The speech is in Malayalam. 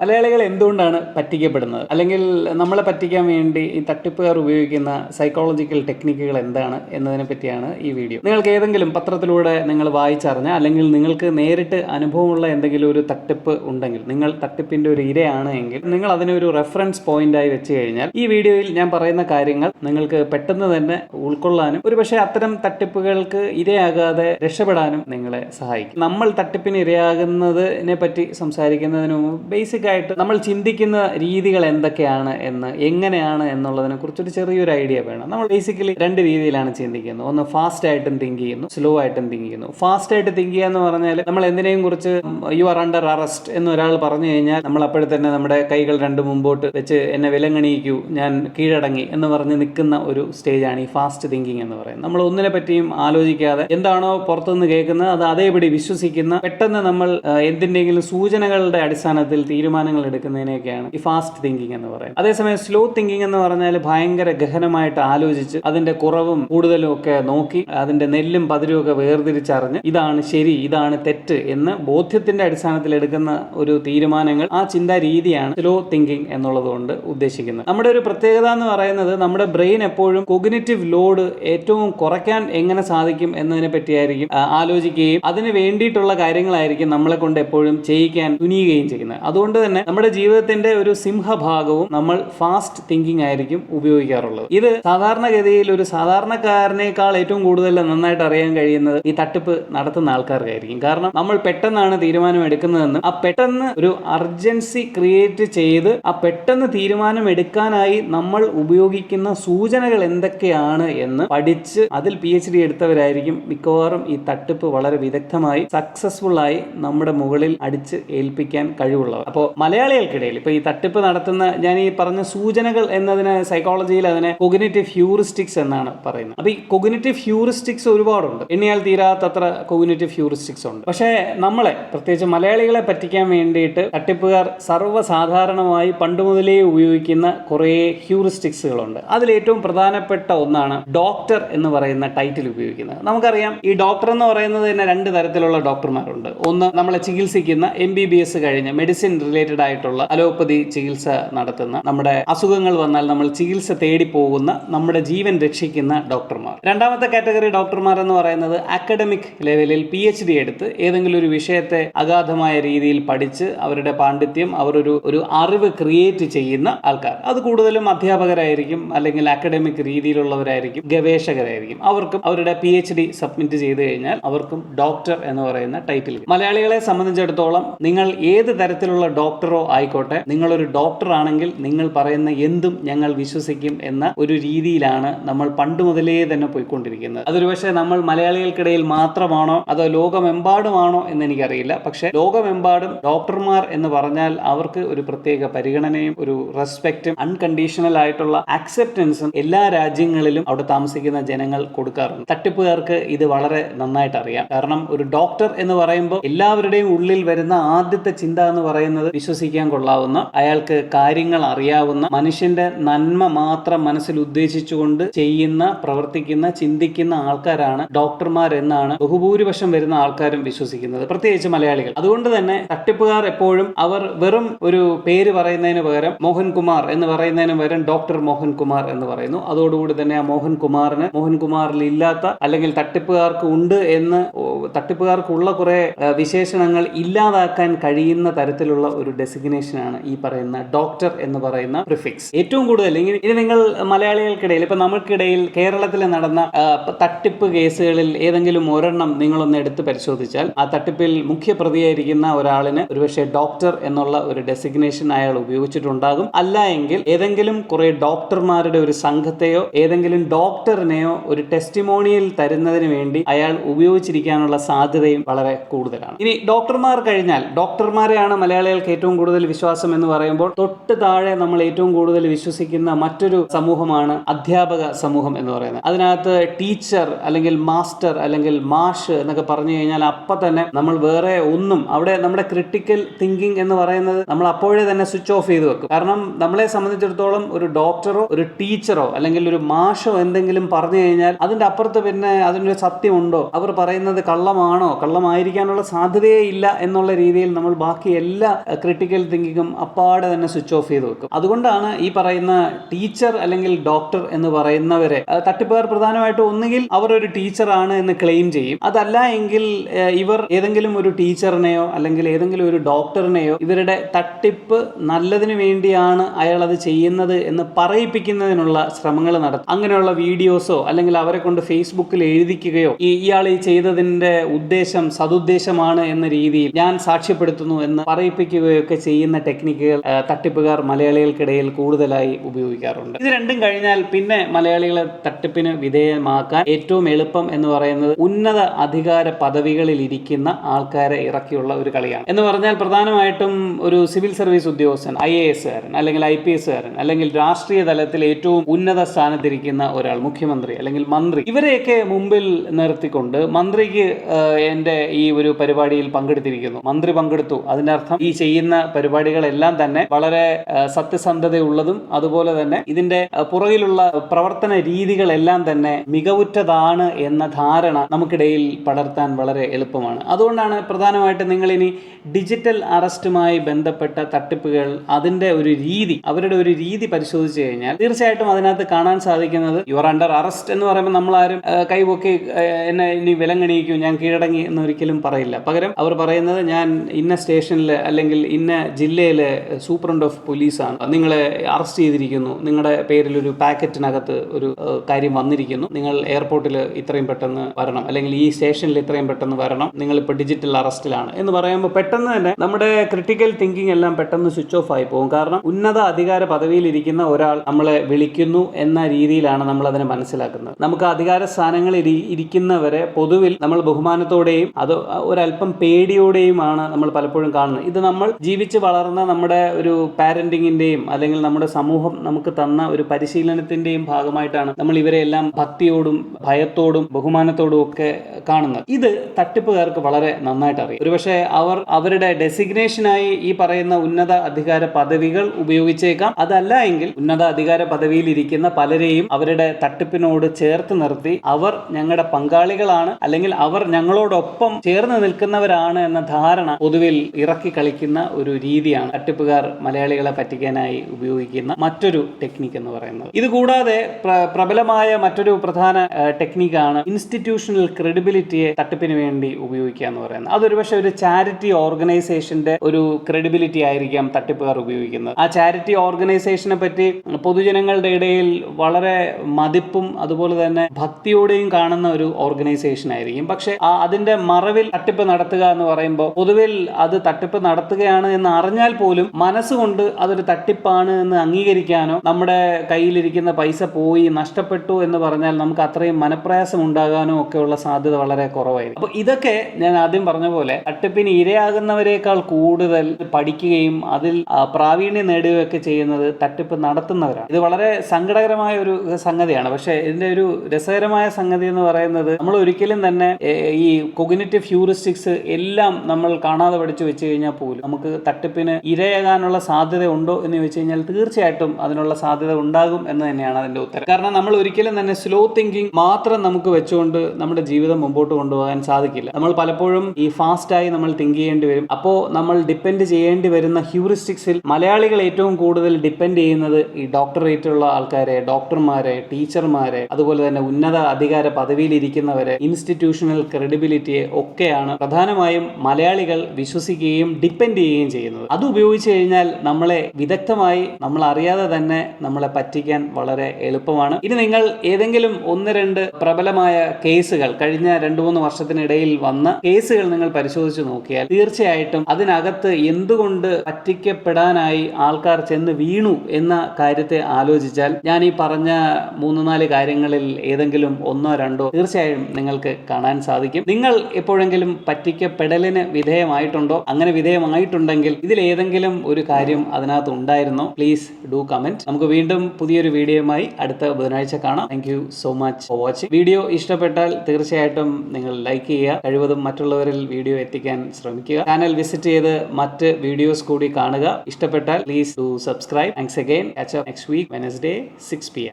മലയാളികൾ എന്തുകൊണ്ടാണ് പറ്റിക്കപ്പെടുന്നത്? അല്ലെങ്കിൽ നമ്മളെ പറ്റിക്കാൻ വേണ്ടി ഈ തട്ടിപ്പുകാർ ഉപയോഗിക്കുന്ന സൈക്കോളജിക്കൽ ടെക്നിക്കുകൾ എന്താണ് എന്നതിനെ പറ്റിയാണ് ഈ വീഡിയോ. നിങ്ങൾക്ക് ഏതെങ്കിലും പത്രത്തിലൂടെ നിങ്ങൾ വായിച്ചറിഞ്ഞ അല്ലെങ്കിൽ നിങ്ങൾക്ക് നേരിട്ട് അനുഭവമുള്ള എന്തെങ്കിലും ഒരു തട്ടിപ്പ് ഉണ്ടെങ്കിൽ നിങ്ങൾ തട്ടിപ്പിന്റെ ഒരു ഇരയാണ് എങ്കിൽ നിങ്ങൾ അതിനൊരു റെഫറൻസ് പോയിന്റായി വെച്ച് കഴിഞ്ഞാൽ ഈ വീഡിയോയിൽ ഞാൻ പറയുന്ന കാര്യങ്ങൾ നിങ്ങൾക്ക് പെട്ടെന്ന് തന്നെ ഉൾക്കൊള്ളാനും ഒരുപക്ഷെ അത്തരം തട്ടിപ്പുകൾക്ക് ഇരയാകാതെ രക്ഷപ്പെടാനും നിങ്ങളെ സഹായിക്കും. നമ്മൾ തട്ടിപ്പിന് ഇരയാകുന്നതിനെ പറ്റി സംസാരിക്കുന്നതിന് മുമ്പ് ബേസിക് ആയിട്ട് നമ്മൾ ചിന്തിക്കുന്ന രീതികൾ എന്തൊക്കെയാണ് എന്ന് എങ്ങനെയാണ് എന്നുള്ളതിനെ കുറിച്ചൊരു ചെറിയൊരു ഐഡിയ വേണം. നമ്മൾ ബേസിക്കലി രണ്ട് രീതിയിലാണ് ചിന്തിക്കുന്നത്. ഒന്ന് ഫാസ്റ്റ് ആയിട്ടും തിങ്ക് ചെയ്യുന്നു സ്ലോ ആയിട്ടും തിങ്ക് ചെയ്യുന്നു. ഫാസ്റ്റ് ആയിട്ട് തിങ്ക് ചെയ്യുക എന്ന് പറഞ്ഞാൽ നമ്മൾ എന്തിനേയും കുറിച്ച് യു ആർ അണ്ടർ അറസ്റ്റ് എന്ന് ഒരാൾ പറഞ്ഞു കഴിഞ്ഞാൽ നമ്മൾ അപ്പോഴെ തന്നെ നമ്മുടെ കൈകൾ രണ്ട് മുമ്പോട്ട് വെച്ച് എന്നെ വിലങ്ങണിയിക്കൂ ഞാൻ കീഴടങ്ങി എന്ന് പറഞ്ഞ് നിൽക്കുന്ന ഒരു സ്റ്റേജാണ് ഈ ഫാസ്റ്റ് തിങ്കിങ് എന്ന് പറയുന്നത്. നമ്മൾ ഒന്നിനെ പറ്റിയും ആലോചിക്കാതെ എന്താണോ പുറത്തുനിന്ന് കേൾക്കുന്നത് അത് അതേപടി വിശ്വസിക്കുന്ന പെട്ടെന്ന് നമ്മൾ എന്തിന്റെങ്കിലും സൂചനകളുടെ അടിസ്ഥാനത്തിൽ തീരുമാനങ്ങൾ എടുക്കുന്നതിനെയൊക്കെയാണ് ഈ ഫാസ്റ്റ് തിങ്കിങ് എന്ന് പറയുന്നത്. അതേസമയം സ്ലോ തിങ്കിങ് എന്ന് പറഞ്ഞാൽ ഭയങ്കര ഗഹനമായിട്ട് ആലോചിച്ച് അതിന്റെ കുറവും കൂടുതലും ഒക്കെ നോക്കി അതിന്റെ നെല്ലും പതിരും ഒക്കെ വേർതിരിച്ചറിഞ്ഞ് ഇതാണ് ശരി ഇതാണ് തെറ്റ് എന്ന് ബോധ്യത്തിന്റെ അടിസ്ഥാനത്തിൽ എടുക്കുന്ന ഒരു തീരുമാനങ്ങൾ ആ ചിന്താ രീതിയാണ് സ്ലോ തിങ്കിങ് എന്നുള്ളത് കൊണ്ട് ഉദ്ദേശിക്കുന്നത്. നമ്മുടെ ഒരു പ്രത്യേകത എന്ന് പറയുന്നത് നമ്മുടെ ബ്രെയിൻ എപ്പോഴും കൊഗ്നേറ്റീവ് ലോഡ് ഏറ്റവും കുറയ്ക്കാൻ എങ്ങനെ സാധിക്കും എന്നതിനെ പറ്റിയായിരിക്കും ആലോചിക്കുകയും അതിന് വേണ്ടിയിട്ടുള്ള കാര്യങ്ങളായിരിക്കും നമ്മളെ കൊണ്ട് എപ്പോഴും ചെയ്യിക്കാൻ തുനിയുകയും ചെയ്യുന്നത്. അതുകൊണ്ട് തന്നെ നമ്മുടെ ജീവിതത്തിന്റെ ഒരു സിംഹഭാഗവും നമ്മൾ ഫാസ്റ്റ് തിങ്കിങ് ആയിരിക്കും ഉപയോഗിക്കാറുള്ളത്. ഇത് സാധാരണഗതിയിൽ ഒരു സാധാരണക്കാരനേക്കാൾ ഏറ്റവും കൂടുതൽ നന്നായിട്ട് അറിയാൻ കഴിയുന്നത് ഈ തട്ടിപ്പ് നടത്തുന്ന ആൾക്കാർക്കായിരിക്കും. കാരണം നമ്മൾ പെട്ടെന്നാണ് തീരുമാനം എടുക്കുന്നതെന്ന് ആ പെട്ടെന്ന് ഒരു അർജൻസി ക്രിയേറ്റ് ചെയ്ത് ആ പെട്ടെന്ന് തീരുമാനം എടുക്കാനായി നമ്മൾ ഉപയോഗിക്കുന്ന സൂചനകൾ എന്തൊക്കെയാണ് എന്ന് പഠിച്ച് അതിൽ പി എച്ച് ഡി എടുത്തവരായിരിക്കും മിക്കവാറും ഈ തട്ടിപ്പ് വളരെ വിദഗ്ധമായി സക്സസ്ഫുൾ ആയി നമ്മുടെ മുകളിൽ അടിച്ച് ഏൽപ്പിക്കാൻ കഴിവുള്ളവർ. അപ്പോൾ മലയാളികൾക്കിടയിൽ ഇപ്പോൾ ഈ തട്ടിപ്പ് നടത്തുന്ന ഞാൻ ഈ പറഞ്ഞ സൂചനകൾ എന്നതിന് സൈക്കോളജിയിൽ അതിനെ കൊഗ്നേറ്റീവ് ഹ്യൂറിസ്റ്റിക്സ് എന്നാണ് പറയുന്നത്. അപ്പോൾ ഈ കൊഗ്നേറ്റീവ് ഹ്യൂറിസ്റ്റിക്സ് ഒരുപാടുണ്ട്. എണ്ണിയാൽ തീരാത്തത്ര കൊഗ്നേറ്റീവ് ഹ്യൂറിസ്റ്റിക്സ് ഉണ്ട്. പക്ഷേ നമ്മളെ പ്രത്യേകിച്ച് മലയാളികളെ പറ്റിക്കാൻ വേണ്ടിയിട്ട് തട്ടിപ്പുകാർ സർവസാധാരണമായി പണ്ട് മുതലേ ഉപയോഗിക്കുന്ന കുറേ ഹ്യൂറിസ്റ്റിക്സുകളുണ്ട് അതിലേറ്റവും പ്രധാനപ്പെട്ട ഒന്നാണ് ഡോക്ടർ എന്ന് പറയുന്ന ടൈറ്റിൽ ഉപയോഗിക്കുന്നത്. നമുക്കറിയാം ഈ ഡോക്ടർ എന്ന് പറയുന്നത് തന്നെ രണ്ട് തരത്തിലുള്ള ഡോക്ടർമാരുണ്ട് ഒന്ന് നമ്മളെ ചികിത്സിക്കുന്ന എം ബി ബി എസ് കഴിഞ്ഞ് മെഡിസിൻ റിലേറ്റഡ് ആയിട്ടുള്ള അലോപ്പതി ചികിത്സ നടത്തുന്ന നമ്മുടെ അസുഖങ്ങൾ വന്നാൽ നമ്മൾ ചികിത്സ തേടി പോകുന്ന നമ്മുടെ ജീവൻ രക്ഷിക്കുന്ന ഡോക്ടർമാർ. രണ്ടാമത്തെ കാറ്റഗറി ഡോക്ടർമാർ എന്ന് പറയുന്നത് അക്കാഡമിക് ലെവലിൽ പി എച്ച് ഡി എടുത്ത് ഏതെങ്കിലും ഒരു വിഷയത്തെ അഗാധമായ രീതിയിൽ പഠിച്ച് അവരുടെ പാണ്ഡിത്യം അവരൊരു ഒരു അറിവ് ക്രിയേറ്റ് ചെയ്യുന്ന ആൾക്കാർ. അത് കൂടുതലും അധ്യാപകരായിരിക്കും അല്ലെങ്കിൽ അക്കാഡമിക് രീതിയിലുള്ളവരായിരിക്കും ഗവേഷകരായിരിക്കും. അവർക്കും അവരുടെ പി എച്ച് ഡി സബ്മിറ്റ് ചെയ്ത് കഴിഞ്ഞാൽ അവർക്കും ഡോക്ടർ എന്ന് പറയുന്ന ടൈറ്റിൽ മലയാളികളെ സംബന്ധിച്ചിടത്തോളം നിങ്ങൾ ഏത് തരത്തിലുള്ള ഡോക്ടറോ ആയിക്കോട്ടെ നിങ്ങളൊരു ഡോക്ടർ ആണെങ്കിൽ നിങ്ങൾ പറയുന്ന എന്തും ഞങ്ങൾ വിശ്വസിക്കും എന്ന ഒരു രീതിയിലാണ് നമ്മൾ പണ്ട് മുതലേ തന്നെ പോയിക്കൊണ്ടിരിക്കുന്നത്. അതൊരു പക്ഷേ നമ്മൾ മലയാളികൾക്കിടയിൽ മാത്രമാണോ അതോ ലോകമെമ്പാടുമാണോ എന്ന് എനിക്കറിയില്ല. പക്ഷെ ലോകമെമ്പാടും ഡോക്ടർമാർ എന്ന് പറഞ്ഞാൽ അവർക്ക് ഒരു പ്രത്യേക പരിഗണനയും ഒരു റെസ്പെക്റ്റും അൺകണ്ടീഷണൽ ആയിട്ടുള്ള അക്സെപ്റ്റൻസും എല്ലാ രാജ്യങ്ങളിലും അവിടെ താമസിക്കുന്ന ജനങ്ങൾ കൊടുക്കാറുണ്ട്. തട്ടിപ്പുകാർക്ക് ഇത് വളരെ നന്നായിട്ട് അറിയാം കാരണം ഒരു ഡോക്ടർ എന്ന് പറയുമ്പോൾ എല്ലാവരുടെയും ഉള്ളിൽ വരുന്ന ആദ്യത്തെ ചിന്ത എന്ന് പറയുന്നത് വിശ്വസിക്കാൻ കൊള്ളാവുന്ന അയാൾക്ക് കാര്യങ്ങൾ അറിയാവുന്ന മനുഷ്യന്റെ നന്മ മാത്രം മനസ്സിൽ ഉദ്ദേശിച്ചുകൊണ്ട് ചെയ്യുന്ന പ്രവർത്തിക്കുന്ന ചിന്തിക്കുന്ന ആൾക്കാരാണ് ഡോക്ടർമാർ എന്നാണ് ബഹുഭൂരിപക്ഷം വരുന്ന ആൾക്കാരും വിശ്വസിക്കുന്നത്. പ്രത്യേകിച്ച് മലയാളികൾ. അതുകൊണ്ട് തന്നെ തട്ടിപ്പുകാർ എപ്പോഴും അവർ വെറും ഒരു പേര് പറയുന്നതിന് പകരം മോഹൻകുമാർ എന്ന് പറയുന്നതിന് പകരം ഡോക്ടർ മോഹൻകുമാർ എന്ന് പറയുന്നു. അതോടുകൂടി തന്നെ ആ മോഹൻകുമാറിന് മോഹൻകുമാറിൽ ഇല്ലാത്ത അല്ലെങ്കിൽ തട്ടിപ്പുകാർക്ക് ഉണ്ട് എന്ന് തട്ടിപ്പുകാർക്കുള്ള കുറെ വിശേഷണങ്ങൾ ഇല്ലാതാക്കാൻ കഴിയുന്ന തരത്തിലുള്ള ഒരു ഡെസിഗ്നേഷനാണ് ഈ പറയുന്ന ഡോക്ടർ എന്ന് പറയുന്ന പ്രിഫിക്സ് ഏറ്റവും കൂടുതൽ ഇനി ഇനി നിങ്ങൾ മലയാളികൾക്കിടയിൽ ഇപ്പൊ നമുക്കിടയിൽ കേരളത്തിൽ നടന്ന തട്ടിപ്പ് കേസുകളിൽ ഏതെങ്കിലും ഒരെണ്ണം നിങ്ങളൊന്ന് എടുത്ത് പരിശോധിച്ചാൽ ആ തട്ടിപ്പിൽ മുഖ്യ പ്രതിയായിരിക്കുന്ന ഒരാളിന് ഒരുപക്ഷെ ഡോക്ടർ എന്നുള്ള ഒരു ഡെസിഗ്നേഷൻ അയാൾ ഉപയോഗിച്ചിട്ടുണ്ടാകും. അല്ല എങ്കിൽ ഏതെങ്കിലും കുറെ ഡോക്ടർമാരുടെ ഒരു സംഘത്തെയോ ഏതെങ്കിലും ഡോക്ടറിനെയോ ഒരു ടെസ്റ്റിമോണിയൽ തരുന്നതിന് വേണ്ടി അയാൾ ഉപയോഗിച്ചിരിക്കാനുള്ള സാധ്യതയും വളരെ കൂടുതലാണ്. ഇനി ഡോക്ടർമാർ കഴിഞ്ഞാൽ ഡോക്ടർമാരെയാണ് മലയാളികൾക്ക് ഏറ്റവും കൂടുതൽ വിശ്വാസം എന്ന് പറയുമ്പോൾ തൊട്ട് താഴെ നമ്മൾ ഏറ്റവും കൂടുതൽ വിശ്വസിക്കുന്ന മറ്റൊരു സമൂഹമാണ് അധ്യാപക സമൂഹം എന്ന് പറയുന്നത്. അതിനകത്ത് ടീച്ചർ അല്ലെങ്കിൽ മാസ്റ്റർ അല്ലെങ്കിൽ മാഷ് എന്നൊക്കെ പറഞ്ഞു കഴിഞ്ഞാൽ അപ്പം തന്നെ നമ്മൾ വേറെ ഒന്നും അവിടെ നമ്മുടെ ക്രിട്ടിക്കൽ തിങ്കിങ് എന്ന് പറയുന്നത് നമ്മൾ അപ്പോഴേ തന്നെ സ്വിച്ച് ഓഫ് ചെയ്ത് വെക്കും. കാരണം നമ്മളെ സംബന്ധിച്ചിടത്തോളം ഒരു ഡോക്ടറോ ഒരു ടീച്ചറോ അല്ലെങ്കിൽ ഒരു മാഷോ എന്തെങ്കിലും പറഞ്ഞു കഴിഞ്ഞാൽ അതിന്റെ അപ്പുറത്ത് പിന്നെ അതിനൊരു സത്യമുണ്ടോ അവർ പറയുന്നത് കള്ളമാണോ? കള്ളമായിരിക്കാനുള്ള സാധ്യതയേ ഇല്ല എന്നുള്ള രീതിയിൽ നമ്മൾ ബാക്കി എല്ലാ ക്രിട്ടിക്കൽ തിങ്കിങ്ങും അപ്പാടെ തന്നെ സ്വിച്ച് ഓഫ് ചെയ്ത് വെക്കും. അതുകൊണ്ടാണ് ഈ പറയുന്ന ടീച്ചർ അല്ലെങ്കിൽ ഡോക്ടർ എന്ന് പറയുന്നവരെ തട്ടിപ്പുകാർ പ്രധാനമായിട്ടും ഒന്നുകിൽ അവർ ഒരു ടീച്ചറാണ് എന്ന് ക്ലെയിം ചെയ്യും. അതല്ല എങ്കിൽ ഇവർ ഏതെങ്കിലും ഒരു ടീച്ചറിനെയോ അല്ലെങ്കിൽ ഏതെങ്കിലും ഒരു ഡോക്ടറിനെയോ ഇവരുടെ തട്ടിപ്പ് നല്ലതിനു വേണ്ടിയാണ് അയാൾ അത് ചെയ്യുന്നത് എന്ന് പറയിപ്പിക്കുന്നതിനുള്ള ശ്രമങ്ങൾ നടത്തും. അങ്ങനെയുള്ള വീഡിയോസോ അല്ലെങ്കിൽ അവരെ കൊണ്ട് ഫേസ്ബുക്കിൽ എഴുതിക്കുകയോ ഈ ഇയാൾ ഈ ചെയ്തതിന്റെ ഉദ്ദേശം സതുദ്ദേശമാണ് എന്ന രീതിയിൽ ഞാൻ സാക്ഷ്യപ്പെടുത്തുന്നു എന്ന് പറയിപ്പിക്കുകയോ ഒക്കെ ചെയ്യുന്ന ടെക്നിക്കുകൾ തട്ടിപ്പുകാർ മലയാളികൾക്കിടയിൽ കൂടുതലായി ഉപയോഗിക്കാറുണ്ട്. ഇത് രണ്ടും കഴിഞ്ഞാൽ പിന്നെ മലയാളികളെ തട്ടിപ്പിന് വിധേയമാക്കാൻ ഏറ്റവും എളുപ്പം എന്ന് പറയുന്നത് ഉന്നത അധികാര പദവികളിൽ ഇരിക്കുന്ന ആൾക്കാരെ ഇറക്കിയുള്ള ഒരു കളിയാണ്. എന്ന് പറഞ്ഞാൽ പ്രധാനമായിട്ടും ഒരു സിവിൽ സർവീസ് ഉദ്യോഗസ്ഥൻ ഐ എ എസ്സുകാരൻ അല്ലെങ്കിൽ ഐ പി എസ്സുകാരൻ അല്ലെങ്കിൽ രാഷ്ട്രീയ തലത്തിൽ ഏറ്റവും ഉന്നത സ്ഥാനത്തിരിക്കുന്ന ഒരാൾ മുഖ്യമന്ത്രി അല്ലെങ്കിൽ മന്ത്രി ഇവരെയൊക്കെ മുമ്പിൽ നിർത്തിക്കൊണ്ട് മന്ത്രിക്ക് എന്റെ ഈ ഒരു പരിപാടിയിൽ പങ്കെടുത്തിരിക്കുന്നു. മന്ത്രി പങ്കെടുത്തു. അതിനർത്ഥം ഈ ചെയ്യുന്ന പരിപാടികളെല്ലാം തന്നെ വളരെ സത്യസന്ധതയുള്ളതും അതുപോലെ തന്നെ ഇതിന്റെ പുറകിലുള്ള പ്രവർത്തന രീതികളെല്ലാം തന്നെ മികവുറ്റതാണ് എന്ന ധാരണ നമുക്കിടയിൽ പടർത്താൻ വളരെ എളുപ്പമാണ്. അതുകൊണ്ടാണ് പ്രധാനമായിട്ട് നിങ്ങൾ ഇനി ഡിജിറ്റൽ അറസ്റ്റുമായി ബന്ധപ്പെട്ട തട്ടിപ്പുകൾ അതിന്റെ ഒരു രീതി അവരുടെ ഒരു രീതി പരിശോധിച്ച് കഴിഞ്ഞാൽ തീർച്ചയായിട്ടും അതിനകത്ത് കാണാൻ സാധിക്കുന്നത് യുവർ അണ്ടർ അറസ്റ്റ് എന്ന് പറയുമ്പോൾ നമ്മൾ ആരും കൈപൊക്കി എന്നെ ഇനി വിലങ്ങണിയിക്കും ഞാൻ കീഴടങ്ങി എന്നൊരിക്കലും പറയില്ല. പകരം അവർ പറയുന്നത് ഞാൻ ഇന്ന സ്റ്റേഷനിൽ അല്ലെങ്കിൽ ഇന്ന ജില്ലയിലെ സൂപ്രണ്ട് ഓഫ് പോലീസാണ്. നിങ്ങളെ അറസ്റ്റ് ചെയ്തിരിക്കുന്നു. നിങ്ങളുടെ പേരിൽ ഒരു പാക്കറ്റിനകത്ത് ഒരു കാര്യം വന്നിരിക്കുന്നു. നിങ്ങൾ എയർപോർട്ടിൽ ഇത്രയും പെട്ടെന്ന് വരണം. അല്ലെങ്കിൽ ഈ സ്റ്റേഷനിൽ ഇത്രയും പെട്ടെന്ന് വരണം. നിങ്ങൾ ഇപ്പോൾ ഡിജിറ്റൽ അറസ്റ്റിലാണ്. എന്ന് പറയുമ്പോൾ പെട്ടെന്ന് തന്നെ നമ്മുടെ ക്രിട്ടിക്കൽ തിങ്കിങ് എല്ലാം പെട്ടെന്ന് സ്വിച്ച് ഓഫ് ആയി പോകും. കാരണം ഉന്നത അധികാര പദവിയിൽ ഇരിക്കുന്ന ഒരാൾ നമ്മളെ വിളിക്കുന്നു എന്ന രീതിയിലാണ് നമ്മൾ അതിനെ മനസ്സിലാക്കുന്നത്. നമുക്ക് അധികാര സ്ഥാനങ്ങളിൽ ഇരിക്കുന്നവരെ പൊതുവിൽ നമ്മൾ ബഹുമാനത്തോടെയും അത് ഒരല്പം പേടിയോടെയുമാണ് നമ്മൾ പലപ്പോഴും കാണുന്നത്. ഇത് നമ്മൾ ജീവിച്ച് വളർന്ന നമ്മുടെ ഒരു പാരന്റിങ്ങിന്റെയും അല്ലെങ്കിൽ നമ്മുടെ സമൂഹം നമുക്ക് തന്ന ഒരു പരിശീലനത്തിന്റെയും ഭാഗമായിട്ടാണ് നമ്മൾ ഇവരെ എല്ലാം ഭക്തിയോടും ഭയത്തോടും ബഹുമാനത്തോടും ഒക്കെ കാണുന്നത്. ഇത് തട്ടിപ്പുകാർക്ക് വളരെ നന്നായിട്ട് അറിയാം. ഒരുപക്ഷെ അവർ അവരുടെ ഡെസിഗ്നേഷനായി ഈ പറയുന്ന ഉന്നത അധികാര പദവികൾ ഉപയോഗിച്ചേക്കാം. അതല്ല എങ്കിൽ ഉന്നത അധികാര പദവിയിൽ ഇരിക്കുന്ന പലരെയും അവരുടെ തട്ടിപ്പിനോട് ചേർത്ത് നിർത്തി അവർ ഞങ്ങളുടെ പങ്കാളികളാണ് അല്ലെങ്കിൽ അവർ ഞങ്ങളോടൊപ്പം ചേർന്ന് നിൽക്കുന്നവരാണ് എന്ന ധാരണ പൊതുവിൽ ഇറക്കി കളിക്കുന്ന ഒരു രീതിയാണ് തട്ടിപ്പുകാർ മലയാളികളെ പറ്റിക്കാനായി ഉപയോഗിക്കുന്ന മറ്റൊരു ടെക്നിക്ക് എന്ന് പറയുന്നത്. ഇത് കൂടാതെ പ്രബലമായ മറ്റൊരു പ്രധാന ടെക്നിക്കാണ് ഇൻസ്റ്റിറ്റ്യൂഷണൽ ക്രെഡിബിലിറ്റിയെ തട്ടിപ്പിന് വേണ്ടി ഉപയോഗിക്കുക എന്ന് പറയുന്നത്. അതൊരു പക്ഷേ ഒരു ചാരിറ്റി ഓർഗനൈസേഷന്റെ ഒരു ക്രെഡിബിലിറ്റി ആയിരിക്കാം തട്ടിപ്പുകാർ ഉപയോഗിക്കുന്നത്. ആ ചാരിറ്റി ഓർഗനൈസേഷനെ പറ്റി പൊതുജനങ്ങളുടെ ഇടയിൽ വളരെ മതിപ്പും അതുപോലെ തന്നെ ഭക്തിയോടെയും കാണുന്ന ഒരു ഓർഗനൈസേഷൻ ആയിരിക്കും. പക്ഷെ അതിന്റെ മറവിൽ തട്ടിപ്പ് നടത്തുക എന്ന് പറയുമ്പോൾ പൊതുവിൽ അത് തട്ടിപ്പ് നടത്തുകയാണ് എന്ന് അറിഞ്ഞാൽ പോലും മനസ്സുകൊണ്ട് അതൊരു തട്ടിപ്പാണ് എന്ന് അംഗീകരിക്കാനോ നമ്മുടെ കയ്യിലിരിക്കുന്ന പൈസ പോയി നഷ്ടപ്പെട്ടു എന്ന് പറഞ്ഞാൽ നമുക്ക് അത്രയും മനപ്രയാസം ഉണ്ടാകാനോ ഒക്കെയുള്ള സാധ്യത വളരെ കുറവായിരിക്കും. അപ്പോൾ ഇതൊക്കെ ഞാൻ ആദ്യം പറഞ്ഞ പോലെ തട്ടിപ്പിന് ഇരയാകുന്നവരെക്കാൾ കൂടുതൽ പഠിക്കുകയും അതിൽ പ്രാവീണ്യം നേടുകയൊക്കെ ചെയ്യുന്നത് തട്ടിപ്പ് നടത്തുന്നവരാണ്. ഇത് വളരെ സങ്കടകരമായ ഒരു സംഗതിയാണ്. പക്ഷേ ഇതിന്റെ ഒരു രസകരമായ സംഗതി എന്ന് പറയുന്നത് നമ്മൾ ഒരിക്കലും തന്നെ ഈ കൊഗ്നറ്റീവ് ഹ്യൂറിസ്റ്റിക്സ് എല്ലാം നമ്മൾ കാണാതെ പഠിച്ചു വെച്ച് കഴിഞ്ഞാൽ പോലും നമുക്ക് തട്ടിപ്പിന് ഇരയാകാനുള്ള സാധ്യത ഉണ്ടോ എന്ന് ചോദിച്ചു കഴിഞ്ഞാൽ തീർച്ചയായിട്ടും അതിനുള്ള സാധ്യത ഉണ്ടാകും എന്ന് തന്നെയാണ് അതിന്റെ ഉത്തരം. കാരണം നമ്മൾ ഒരിക്കലും തന്നെ സ്ലോ തിങ്കിങ് മാത്രം നമുക്ക് വെച്ചുകൊണ്ട് നമ്മുടെ ജീവിതം മുമ്പോട്ട് കൊണ്ടുപോകാൻ സാധിക്കില്ല. നമ്മൾ പലപ്പോഴും ഈ ഫാസ്റ്റായി നമ്മൾ തിങ്ക് ചെയ്യേണ്ടി വരും. അപ്പോൾ നമ്മൾ ഡിപ്പെൻഡ് ചെയ്യേണ്ടി വരുന്ന ഹ്യൂറിസ്റ്റിക്സിൽ മലയാളികൾ ഏറ്റവും കൂടുതൽ ഡിപ്പെൻഡ് ചെയ്യുന്നത് ഈ ഡോക്ടറേറ്റ് ഉള്ള ആൾക്കാരെ ഡോക്ടർമാരെ ടീച്ചർമാരെ അതുപോലെ തന്നെ ഉന്നത അധികാര പദവിയിലിരിക്കുന്നവരെ ഇൻസ്റ്റിറ്റ്യൂഷണൽ ക്രെഡിബിലിറ്റിയെ ഒക്കെയാണ് പ്രധാനമായും മലയാളികൾ വിശ്വസിക്കുകയും ഡിപ്പെൻഡ് ചെയ്യുകയും ചെയ്യുന്നത്. അത് ഉപയോഗിച്ച് കഴിഞ്ഞാൽ നമ്മളെ വിദഗ്ധമായി നമ്മൾ അറിയാതെ തന്നെ നമ്മളെ പറ്റിക്കാൻ വളരെ എളുപ്പമാണ്. ഇനി നിങ്ങൾ ഏതെങ്കിലും ഒന്ന് രണ്ട് പ്രബലമായ കേസുകൾ കഴിഞ്ഞ രണ്ടു മൂന്ന് വർഷത്തിനിടയിൽ വന്ന കേസുകൾ നിങ്ങൾ പരിശോധിച്ച് നോക്കിയാൽ തീർച്ചയായിട്ടും അതിനകത്ത് എന്തുകൊണ്ട് പറ്റിക്കപ്പെടാനായി ആൾക്കാർ ചെന്ന് വീണു എന്ന കാര്യത്തെ ആലോചിച്ചാൽ ഞാൻ ഈ പറഞ്ഞ മൂന്ന് നാല് കാര്യങ്ങളിൽ ഏതെങ്കിലും ഒന്നോ രണ്ടോ തീർച്ചയായും നിങ്ങൾക്ക് കാണാൻ സാധിക്കും. നിങ്ങൾ എപ്പോഴെങ്കിലും പറ്റിക്കപ്പെടലിന് വിധേയമായിട്ടുണ്ടോ? അങ്ങനെ വിധേയമായിട്ടുണ്ടെങ്കിൽ ഇതിൽ ഏതെങ്കിലും ഒരു കാര്യം അതിനകത്ത് ഉണ്ടായിരുന്നോ പ്ലീസ് ഡു കമന്റ് നമുക്ക് വീണ്ടും പുതിയൊരു വീഡിയോയുമായി അടുത്ത ബുധനാഴ്ച കാണാം. Thank so much for watching video ഇഷ്ടപ്പെട്ടാൽ തീർച്ചയായിട്ടും നിങ്ങൾ ലൈക്ക് ചെയ്യുക. കഴിവതും മറ്റുള്ളവരിൽ വീഡിയോ എത്തിക്കാൻ ശ്രമിക്കുക. ചാനൽ വിസിറ്റ് ചെയ്ത് മറ്റ് വീഡിയോസ് കൂടി കാണുക. ഇഷ്ടപ്പെട്ടാൽ please do subscribe thanks again next week Wednesday six P M